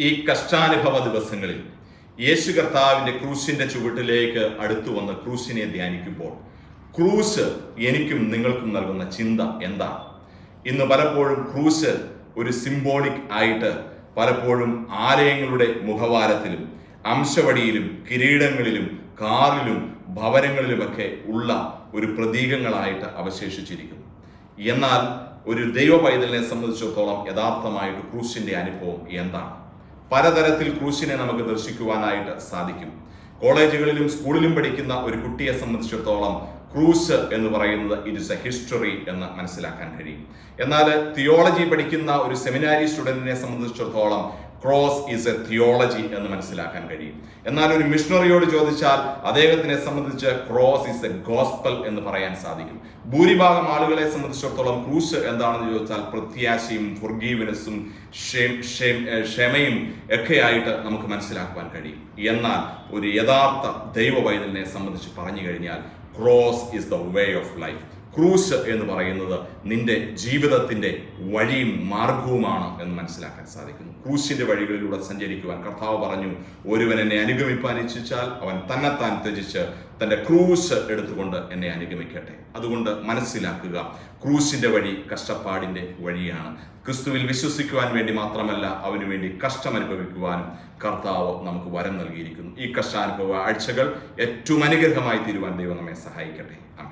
ഈ കഷ്ടാനുഭവ ദിവസങ്ങളിൽ യേശു കർത്താവിന്റെ ക്രൂസിന്റെ ചുവട്ടിലേക്ക് അടുത്തു വന്ന് ക്രൂസിനെ ധ്യാനിക്കുമ്പോൾ ക്രൂസ് എനിക്കും നിങ്ങൾക്കും നൽകുന്ന ചിന്ത എന്താണ് ഇന്ന് പലപ്പോഴും ക്രൂസ് ഒരു സിംബോളിക് ആയിട്ട് പലപ്പോഴും ആലയങ്ങളുടെ മുഖവാരത്തിലും അംശവടിയിലും കിരീടങ്ങളിലും കാറിലും ഭവനങ്ങളിലുമൊക്കെ ഉള്ള ഒരു പ്രതീകങ്ങളായിട്ട് അവശേഷിച്ചിരിക്കുന്നു. എന്നാൽ ഒരു ദൈവ പൈതലിനെ സംബന്ധിച്ചിടത്തോളം യഥാർത്ഥമായിട്ട് ക്രൂസിന്റെ അനുഭവം എന്താണ്? പലതരത്തിൽ ക്രൂശിനെ നമുക്ക് ദർശിക്കുവാനായിട്ട് സാധിക്കും. കോളേജുകളിലും സ്കൂളിലും പഠിക്കുന്ന ഒരു കുട്ടിയെ സംബന്ധിച്ചിടത്തോളം ക്രൂസ് എന്ന് പറയുന്നത് ഇറ്റ് ഇസ് എ ഹിസ്റ്ററി എന്ന് മനസ്സിലാക്കാൻ കഴിയും. എന്നാൽ തിയോളജി പഠിക്കുന്ന ഒരു സെമിനാരി സ്റ്റുഡന്റിനെ സംബന്ധിച്ചിടത്തോളം ക്രോസ് ഈസ് എ തിയോളജി എന്ന് മനസ്സിലാക്കാൻ കഴിയും. എന്നാൽ ഒരു മിഷണറിയോട് ചോദിച്ചാൽ അദ്ദേഹത്തിനെ സംബന്ധിച്ച് ക്രോസ് ഈസ് എ ഗോസ്പൽ എന്ന് പറയാൻ സാധിക്കും. ഭൂരിഭാഗം ആളുകളെ സംബന്ധിച്ചിടത്തോളം ക്രൂസ് എന്താണെന്ന് ചോദിച്ചാൽ പ്രത്യാശയും ഫുർഗീവനസും ക്ഷമയും ഒക്കെയായിട്ട് നമുക്ക് മനസ്സിലാക്കുവാൻ കഴിയും. എന്നാൽ ഒരു യഥാർത്ഥ ദൈവ പൈതലിനെ സംബന്ധിച്ച് പറഞ്ഞു കഴിഞ്ഞാൽ cross is the way of life cruise എന്ന് പറയുന്നത് നിന്റെ ജീവിതത്തിന്റെ വഴിയും മാർഗവുമാണ് എന്ന് മനസ്സിലാക്കാൻ സാധിക്കുന്നു. ക്രൂസിന്റെ വഴികളിലൂടെ സഞ്ചരിക്കുവാൻ കർത്താവ് പറഞ്ഞു ഒരുവൻ എന്നെ അനുഗമിപ്പാൻ ഇച്ഛിച്ചാൽ അവൻ തന്നെത്താൻ ത്യജിച്ച് തന്റെ ക്രൂസ് എടുത്തുകൊണ്ട് എന്നെ അനുഗമിക്കട്ടെ. അതുകൊണ്ട് മനസ്സിലാക്കുക ക്രൂസിന്റെ വഴി കഷ്ടപ്പാടിന്റെ വഴിയാണ്. ക്രിസ്തുവിൽ വിശ്വസിക്കുവാൻ വേണ്ടി മാത്രമല്ല അവന് വേണ്ടി കഷ്ടം അനുഭവിക്കുവാനും കർത്താവ് നമുക്ക് വരം നൽകിയിരിക്കുന്നു. ഈ കഷ്ടാനുഭവ ആഴ്ചകൾ ഏറ്റവും അനുഗ്രഹമായി തീരുവാൻ ദൈവം നമ്മെ സഹായിക്കട്ടെ. ആമേൻ.